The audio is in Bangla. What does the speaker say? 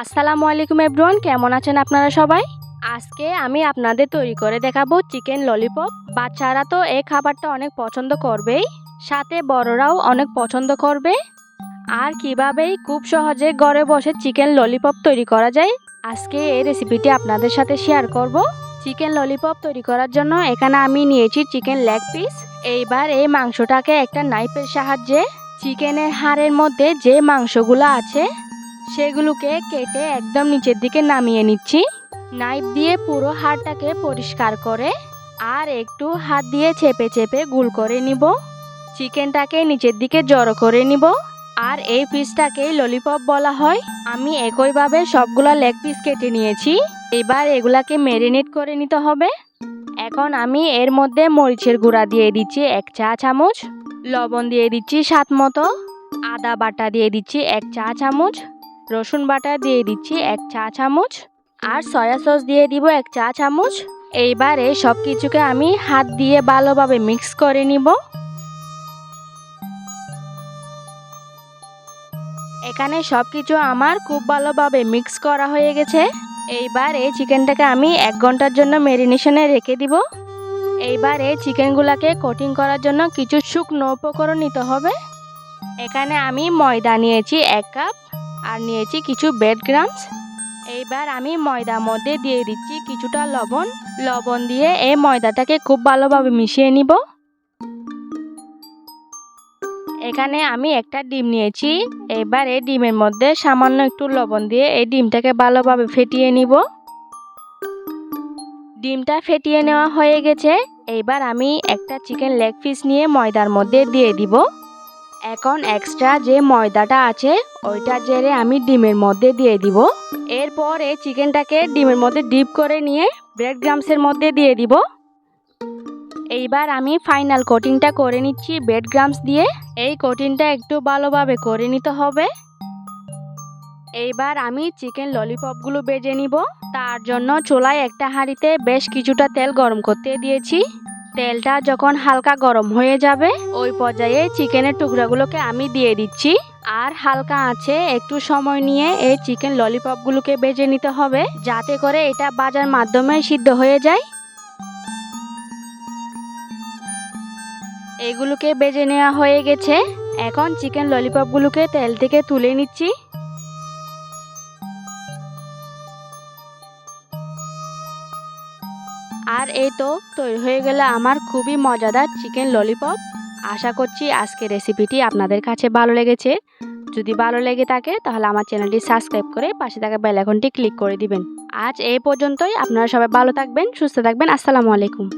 আসসালামু আলাইকুম এভরিওয়ান, কেমন আছেন আপনারা সবাই? আজকে আমি আপনাদের তৈরি করে দেখাবো চিকেন ললিপপ। বাচ্চারা তো এই খাবারটা অনেক পছন্দ করবেই, সাথে বড়রাও অনেক পছন্দ করবে। আর কিভাবেই খুব সহজে ঘরে বসে চিকেন ললিপপ তৈরি করা যায়, আজকে এই রেসিপিটি আপনাদের সাথে শেয়ার করব। চিকেন ললিপপ তৈরি করার জন্য এখানে আমি নিয়েছি চিকেন লেগ পিস। এইবার এই মাংসটাকে একটা নাইফের সাহায্যে চিকেনের হাড়ের মধ্যে যে মাংসগুলো আছে সেগুলোকে কেটে একদম নিচের দিকে নামিয়ে নিচ্ছি। নাইফ দিয়ে পুরো হাড়টাকে পরিষ্কার করে আর একটু হাত দিয়ে চেপে চেপে গুল করে নিব। চিকেনটাকে নিচের দিকে জড়ো করে নিব। আর এই পিসটাকে ললিপপ বলা হয়। আমি একইভাবে সবগুলো লেগ পিস কেটে নিয়েছি। এবার এগুলাকে ম্যারিনেট করে নিতে হবে। এখন আমি এর মধ্যে মরিচের গুঁড়া দিয়ে দিচ্ছি এক চা চামচ, লবণ দিয়ে দিচ্ছি স্বাদ মতো, আদা বাটা দিয়ে দিচ্ছি এক চা চামচ রসুন বাটা দিয়ে দিচ্ছি এক চা চামচ আর সয়া সস দিয়ে দিব এক চা চামচ। এইবারে সব কিছুকে আমি হাত দিয়ে ভালোভাবে মিক্স করে নিব। এখানে সব কিছু আমার খুব ভালোভাবে মিক্স করা হয়ে গেছে। এইবার এই চিকেনটাকে আমি এক ঘণ্টার জন্য ম্যারিনেশনে রেখে দিব। এইবার এই চিকেনগুলোকে কোটিং করার জন্য কিছু শুকনো উপকরণ নিতে হবে। এখানে আমি ময়দা নিয়েছি এক কাপ। আর নিয়েছি কিছু বেড গ্রামস এইবার আমি ময়দার মধ্যে দিয়ে দিচ্ছি কিছুটা লবণ। লবণ দিয়ে এই ময়দাটাকে খুব ভালোভাবে মিশিয়ে নিব। এখানে আমি একটা ডিম নিয়েছি। এবার এই ডিমের মধ্যে সামান্য একটু লবণ দিয়ে এই ডিমটাকে ভালোভাবে ফেটিয়ে নিব। ডিমটা ফেটিয়ে নেওয়া হয়ে গেছে। এইবার আমি একটা চিকেন লেগ পিস নিয়ে ময়দার মধ্যে দিয়ে দিব। এখন এক্সট্রা যে ময়দাটা আছে, ওইটা জেরে আমি ডিমের মধ্যে দিয়ে দিব। এরপর এই চিকেনটাকে ডিমের মধ্যে ডিপ করে নিয়ে ব্রেড গ্রামসের মধ্যে দিয়ে দিব। এইবার আমি ফাইনাল কোটিংটা করে নিচ্ছি ব্রেড গ্রামস দিয়ে। এই কোটিংটা একটু ভালোভাবে করে নিতে হবে। এইবার আমি চিকেন ললিপপগুলো বেজে নিব। তার জন্য চোলায় একটা হাঁড়িতে বেশ কিছুটা তেল গরম করতে দিয়েছি। তেলটা যখন হালকা গরম হয়ে যাবে, ওই পর্যায়ে চিকেনের টুকরাগুলোকে আমি দিয়ে দিচ্ছি। আর হালকা আছে একটু সময় নিয়ে এই চিকেন ললিপপগুলোকে বেজে নিতে হবে, যাতে করে এটা বাজার মাধ্যমে সিদ্ধ হয়ে যায়। এগুলোকে বেজে নেওয়া হয়ে গেছে। এখন চিকেন ললিপপগুলোকে তেল থেকে তুলে নিচ্ছি। আর এই তো, তৈরি হয়ে গেল আমার খুবই মজাদার চিকেন ললিপপ আশা করছি আজকের রেসিপিটি আপনাদের কাছে ভালো লেগেছে। যদি ভালো লেগে থাকে, তাহলে আমার চ্যানেলটি সাবস্ক্রাইব করে পাশে থাকা বেলাইকনটি ক্লিক করে দিবেন। আজ এই পর্যন্তই, আপনারা সবাই ভালো থাকবেন, সুস্থ থাকবেন, আসসালামু আলাইকুম।